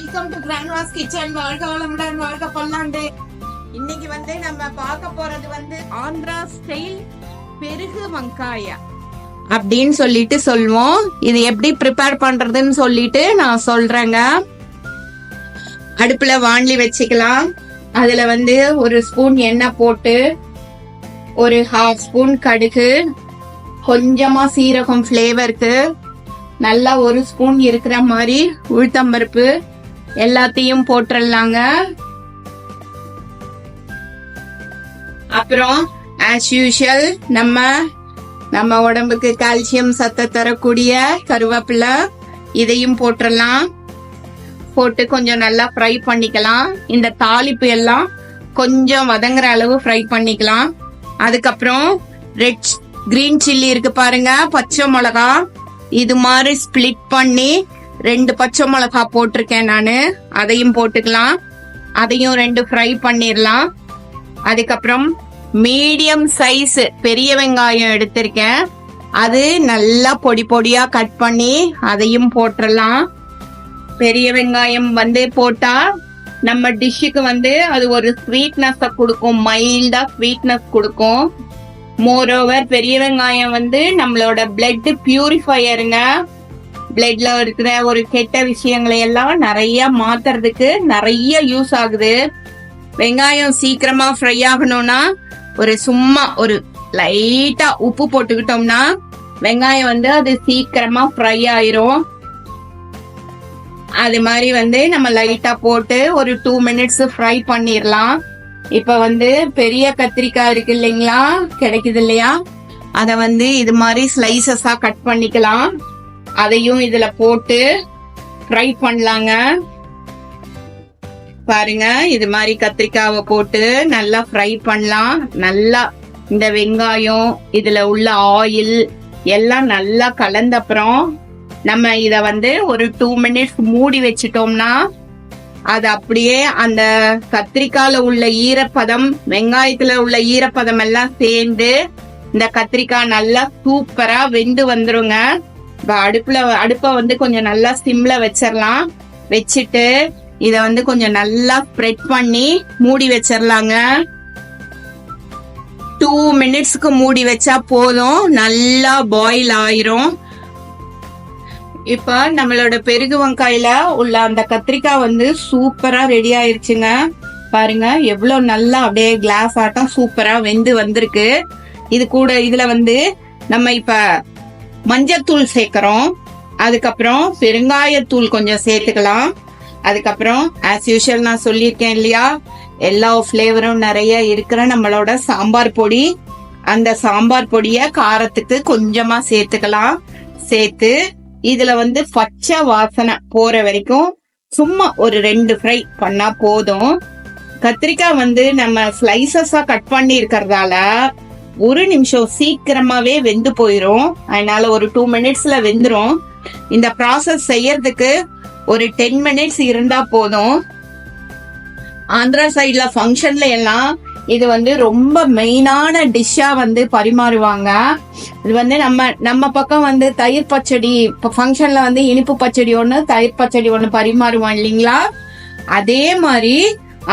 Welcome to கிராண்ட்வாஸ் kitchen வாழ்க வளமுடன் வாழ்க பல்லாண்டு இன்னைக்கு வந்து நம்ம பார்க்க போறது வந்து ஆந்திரா ஸ்டைல் பெருகு வெங்காய. அப்படின்னு சொல்லிட்டு சொல்லுவோம் இது எப்படி ப்ரிப்பேர் பண்றதுன்னு சொல்லிட்டு நான் சொல்றேங்க. அடுப்புல வாண்லி வச்சுக்கலாம். அதுல வந்து ஒரு ஸ்பூன் எண்ணெய் போட்டு ஒரு ஹாஃப் ஸ்பூன் கடுகு. கொஞ்சமா சீரகம் ஃப்ளேவருக்கு நல்லா ஒரு ஸ்பூன் இருக்கிற மாதிரி உளுத்தம்பருப்பு எல்லாத்தையும் போட்டுடலாங்க அப்புறம் ஆஸ் யூஷுவல் நம்ம நம்ம உடம்புக்கு கால்சியம் சத்தை தரக்கூடிய கருவேப்பிலை இதையும் போட்டுடலாம் போட்டு கொஞ்சம் நல்லா ஃப்ரை பண்ணிக்கலாம். இந்த தாளிப்பு எல்லாம் கொஞ்சம் வதங்குற அளவு ஃப்ரை பண்ணிக்கலாம். அதுக்கப்புறம் ரெட் கிரீன் சில்லி இருக்கு பாருங்க பச்சை மிளகா. இது மாதிரி ஸ்ப்ளிட் பண்ணி ரெண்டு பச்சை மிளகா போட்டிருக்கேன் நான். அதையும் போட்டுக்கலாம். அதையும் ரெண்டு ஃப்ரை பண்ணிடலாம். அதுக்கப்புறம் மீடியம் சைஸ் பெரிய வெங்காயம் எடுத்திருக்கேன். அது நல்லா பொடி பொடியா கட் பண்ணி அதையும் போட்டுடலாம். பெரிய வெங்காயம் வந்து போட்டா நம்ம டிஷ்ஷுக்கு வந்து அது ஒரு ஸ்வீட்னஸ் கொடுக்கும். மைல்டா ஸ்வீட்னஸ் கொடுக்கும். மோரோவர் பெரிய வெங்காயம் வந்து நம்மளோட பிளட் பியூரிஃபையருங்க பிளட்ல இருக்கிற ஒரு கெட்ட விஷயங்களை எல்லாம் நிறைய மாத்துறதுக்கு நிறைய யூஸ் ஆகுது. வெங்காயம் சீக்கிரமா ஃப்ரை ஆகணும்னா ஒரு சும்மா ஒரு லைட்டா உப்பு போட்டுக்கிட்டோம்னா வெங்காயம் வந்து அது சீக்கிரமா ஃப்ரை ஆயிரும். அது மாதிரி வந்து நம்ம லைட்டா போட்டு ஒரு டூ மினிட்ஸ் ஃப்ரை பண்ணிடலாம் இப்ப வந்து பெரிய கத்திரிக்காய் இருக்கு இல்லைங்களா? கிடைக்குது இல்லையா? அதை வந்து இது மாதிரி ஸ்லைசஸா கட் பண்ணிக்கலாம். அதையும் இதுல போட்டு ஃப்ரை பண்ணலாங்க. பாருங்க இது மாதிரி கத்திரிக்காவை போட்டு நல்லா ஃப்ரை பண்ணலாம். நல்லா இந்த வெங்காயம் இதுல உள்ள ஆயில் எல்லாம் நல்லா கலந்த அப்புறம் நம்ம இத வந்து ஒரு டூ மினிட்ஸ் மூடி வச்சிட்டோம்னா அது அப்படியே அந்த கத்திரிக்கால உள்ள ஈரப்பதம் வெங்காயத்துல உள்ள ஈரப்பதம் எல்லாம் சேர்ந்து இந்த கத்திரிக்காய் நல்லா சூப்பரா வெந்து வந்துருங்க. இப்ப அடுப்புல அடுப்ப வந்து கொஞ்சம் நல்லா சிம்ல வச்சிடலாம் வச்சுட்டு இத வந்து கொஞ்சம் நல்லா ஸ்ப்ரெட் பண்ணி மூடி வச்சிடலாங்க டூ மினிட்ஸ்க்கு மூடி வச்சா போதும். நல்லா பாயில் ஆயிரும். இப்ப நம்மளோட பெருகு வெங்காயில உள்ள அந்த கத்திரிக்காய் வந்து சூப்பரா ரெடி ஆயிருச்சுங்க. பாருங்க எவ்வளவு நல்லா அப்படியே கிளாஸ் ஆட்டம் சூப்பரா வெந்து வந்திருக்கு. இது கூட இதுல வந்து நம்ம இப்ப மஞ்சத்தூள் சேர்க்கிறோம். அதுக்கப்புறம் பெருங்காயத்தூள் கொஞ்சம் சேர்த்துக்கலாம். அதுக்கப்புறம் ஆஸ் யூஷுவல் நான் சொல்லியிருக்கேன் இல்லையா எல்லா ஃப்ளேவரும் நிறைய இருக்கிற நம்மளோட சாம்பார் பொடி. அந்த சாம்பார் பொடிய காரத்துக்கு கொஞ்சமா சேர்த்துக்கலாம். சேர்த்து இதுல வந்து பச்சை வாசனை போற வரைக்கும் சும்மா ஒரு ரெண்டு ஃப்ரை பண்ணா போதும். கத்திரிக்காய் வந்து நம்ம ஸ்லைசஸா கட் பண்ணி இருக்கிறதால ஒரு நிமிஷம் சீக்கிரமாவே வெந்து போயிரும். அதனால ஒரு டூ மினிட்ஸ்ல வெந்துரும். இந்த ப்ராசஸ் செய்யறதுக்கு ஒரு டென் மினிட்ஸ் இருந்தா போதும். ஆந்திரா சைட்ல ஃபங்க்ஷன்ல எல்லாம் இது வந்து ரொம்ப மெயினான டிஷ்ஷா வந்து பரிமாறுவாங்க. இது வந்து நம்ம நம்ம பக்கம் வந்து தயிர் பச்சடி இப்போ ஃபங்க்ஷன்ல வந்து இனிப்பு பச்சடி ஒன்று தயிர் பச்சடி ஒன்று பரிமாறுவோம் இல்லைங்களா? அதே மாதிரி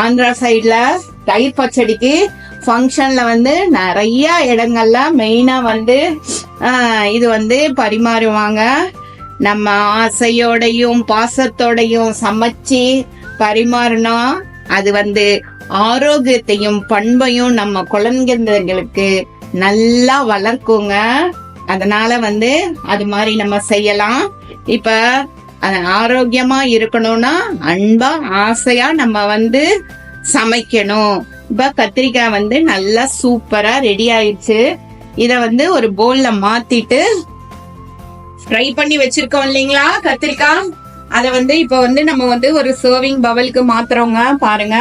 ஆந்திரா சைட்ல தயிர் பச்சடிக்கு ஃபங்க்ஷன்ல வந்து நிறைய இடங்கள்ல மெயினா வந்து இது வந்து பரிமாறுவாங்க. நம்ம ஆசையோடையும் பாசத்தோடையும் சமைச்சு பரிமாறினா அது வந்து ஆரோக்கியத்தையும் பண்பையும் நம்ம குழந்தைங்களுக்கு நல்லா வளர்க்குங்க. அதனால வந்து அது மாதிரி நம்ம செய்யலாம். இப்ப ஆரோக்கியமா இருக்கணும்னா அன்பா ஆசையா நம்ம வந்து சமைக்கணும். இப்ப கத்திரிக்காய் வந்து நல்லா சூப்பரா ரெடி ஆயிடுச்சு. இத வந்து ஒரு போல்ல மாத்திட்டு ஃப்ரை பண்ணி வச்சிருக்கோம் இல்லைங்களா கத்திரிக்காய்? அத வந்து இப்ப வந்து நம்ம வந்து ஒரு சர்விங் பவலுக்கு மாத்துறோங்க பாருங்க.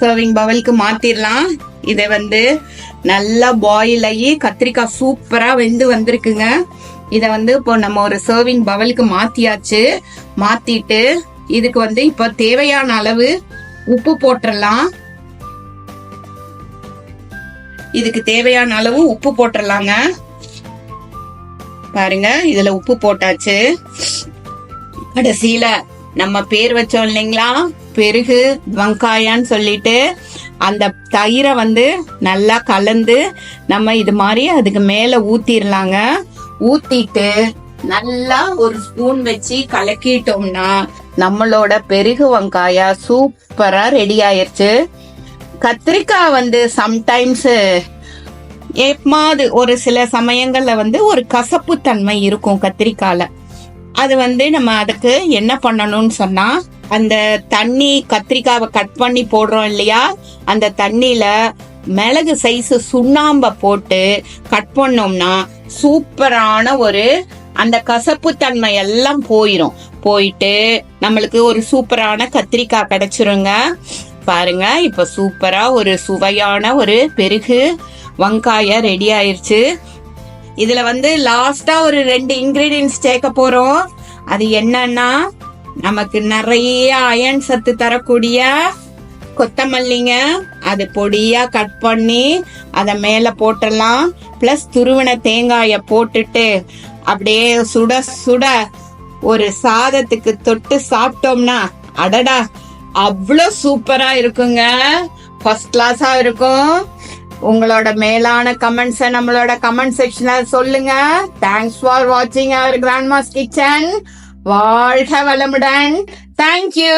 சர்விங் பவலுக்கு மாத்திரலாம். இதை வந்து நல்லா பாயில் ஆகி கத்திரிக்காய் சூப்பரா வெந்து வந்திருக்குங்க. இதை வந்து இப்போ நம்ம ஒரு சர்விங் பவலுக்கு மாத்தியாச்சு. மாத்திட்டு இதுக்கு வந்து இப்போ தேவையான அளவு உப்பு போட்டுடலாம் இதுக்கு தேவையான அளவு உப்பு போட்டுடலாங்க பாருங்க இதுல உப்பு போட்டாச்சு. கடைசியில நம்ம பேர் வச்சோம் இல்லைங்களா? பெருகு வங்காயான்னு சொல்லிட்டு அந்த தயிரை வந்து நல்லா கலந்து நம்ம இது மாதிரி அதுக்கு மேல ஊத்திரலாங்க. ஊத்திட்டு நல்லா ஒரு ஸ்பூன் வச்சு கலக்கிட்டோம்னா நம்மளோட பெருகு வெங்காய சூப்பரா ரெடி ஆயிருச்சு. கத்திரிக்காய் வந்து சம்டைம்ஸ் எப்பாவது ஒரு சில சமயங்கள்ல வந்து ஒரு கசப்பு தன்மை இருக்கும் கத்திரிக்கால. அது வந்து நம்ம அதுக்கு என்ன பண்ணணும்னு சொன்னா அந்த தண்ணி கத்திரிக்காவை கட் பண்ணி போடுறோம் இல்லையா? அந்த தண்ணியில மிளகு சைஸ் சுண்ணாம்ப போட்டு கட் பண்ணோம்னா சூப்பரான ஒரு அந்த கசப்பு தன்மை எல்லாம் போயிடும் போயிட்டு நம்மளுக்கு ஒரு சூப்பரான கத்திரிக்காய் கிடைச்சிருங்க. பாருங்க. இப்ப சூப்பரா ஒரு சுவையான ஒரு பெருகு வெங்காய ரெடி ஆயிருச்சு. இதுல வந்து லாஸ்டா ஒரு ரெண்டு இன்கிரீடியன்ஸ் சேர்க்க போறோம். அது என்னன்னா நமக்கு நிறைய அயன் சத்து தரக்கூடிய கொத்தமல்லிங்க. அது பொடியா கட் பண்ணி அதை மேல போட்டுடலாம். பிளஸ் துருவின தேங்காய போட்டுட்டு அப்படியே சுட சுட ஒரு சாதத்துக்கு தொட்டு சாப்பிட்டோம்னா அடடா அவ்வளோ சூப்பரா இருக்குங்க. ஃபர்ஸ்ட் கிளாஸா இருக்கும். உங்களோட மேலான கமெண்ட்ஸை நம்மளோட கமெண்ட் செக்ஷன்ல சொல்லுங்க. தேங்க்ஸ் ஃபார் வாட்சிங் அவர் கிராண்ட் மாஸ் கிச்சன் வாழ்க வளமுடன். தேங்க்யூ